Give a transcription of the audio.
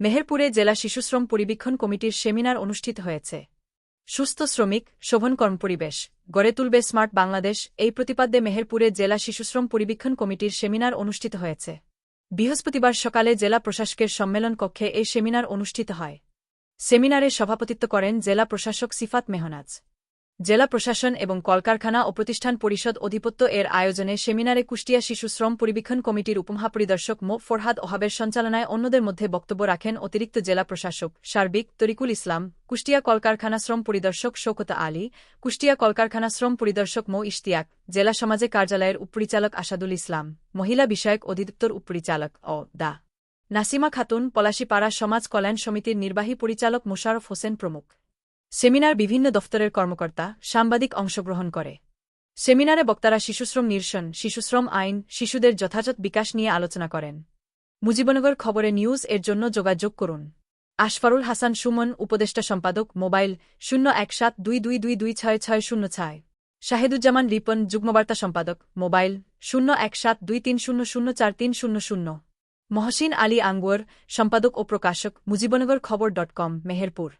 মেহেরপুরে জেলা শিশুশ্রম পরিবীক্ষণ কমিটির সেমিনার অনুষ্ঠিত হয়েছে। সুস্থ শ্রমিক শোভন কর্মপরিবেশ গড়ে তুলবে স্মার্ট বাংলাদেশ, এই প্রতিপাদ্যে মেহেরপুরে জেলা শিশুশ্রম পরিবীক্ষণ কমিটির সেমিনার অনুষ্ঠিত হয়েছে। বৃহস্পতিবার সকালে জেলা প্রশাসকের সম্মেলন কক্ষে এই সেমিনার অনুষ্ঠিত হয়। সেমিনারে সভাপতিত্ব করেন জেলা প্রশাসক সিফাত মেহনাজ। জেলা প্রশাসন এবং কলকারখানা ও প্রতিষ্ঠান পরিষদ অধিপত্য এর আয়োজনে সেমিনারে কুষ্টিয়া শিশু শ্রম পরিবীক্ষণ কমিটির উপমহাপরিদর্শক মো. ফরহাদ ওহাবের সঞ্চালনায় অন্যদের মধ্যে বক্তব্য রাখেন অতিরিক্ত জেলা প্রশাসক সার্বিক তরিকুল ইসলাম, কুষ্টিয়া কলকারখানা শ্রম পরিদর্শক শৌকতা আলী, কুষ্টিয়া কলকারখানা শ্রম পরিদর্শক মো. ইশতিয়াক, জেলা সমাজে কার্যালয়ের উপপরিচালক আসাদুল ইসলাম, মহিলা বিষয়ক অধিদপ্তর উপপরিচালক অ. দা। নাসিমা খাতুন, পলাশীপাড়া সমাজ কল্যাণ সমিতির নির্বাহী পরিচালক মোশারফ হোসেন প্রমুখ। সেমিনার বিভিন্ন দফতরের কর্মকর্তা, সাংবাদিক অংশগ্রহণ করে। সেমিনারে বক্তারা শিশুশ্রম নিরসন, শিশুশ্রম আইন, শিশুদের যথাযথ বিকাশ নিয়ে আলোচনা করেন। মুজিবনগর খবরে নিউজ এর জন্য যোগাযোগ করুন। আশফারুল হাসান সুমন, উপদেষ্টা সম্পাদক, মোবাইল শূন্য এক সাত দুই দুই দুই দুই ছয় ছয় শূন্য ছয়। শাহেদুজ্জামান রিপন, যুগ্মবার্তা সম্পাদক, মোবাইল শূন্য এক সাত দুই তিন শূন্য শূন্য চার তিন শূন্য শূন্য। মহসিন আলী আঙ্গুয়ার, সম্পাদক ও প্রকাশক, মুজিবনগর খবর ডট কম, মেহেরপুর।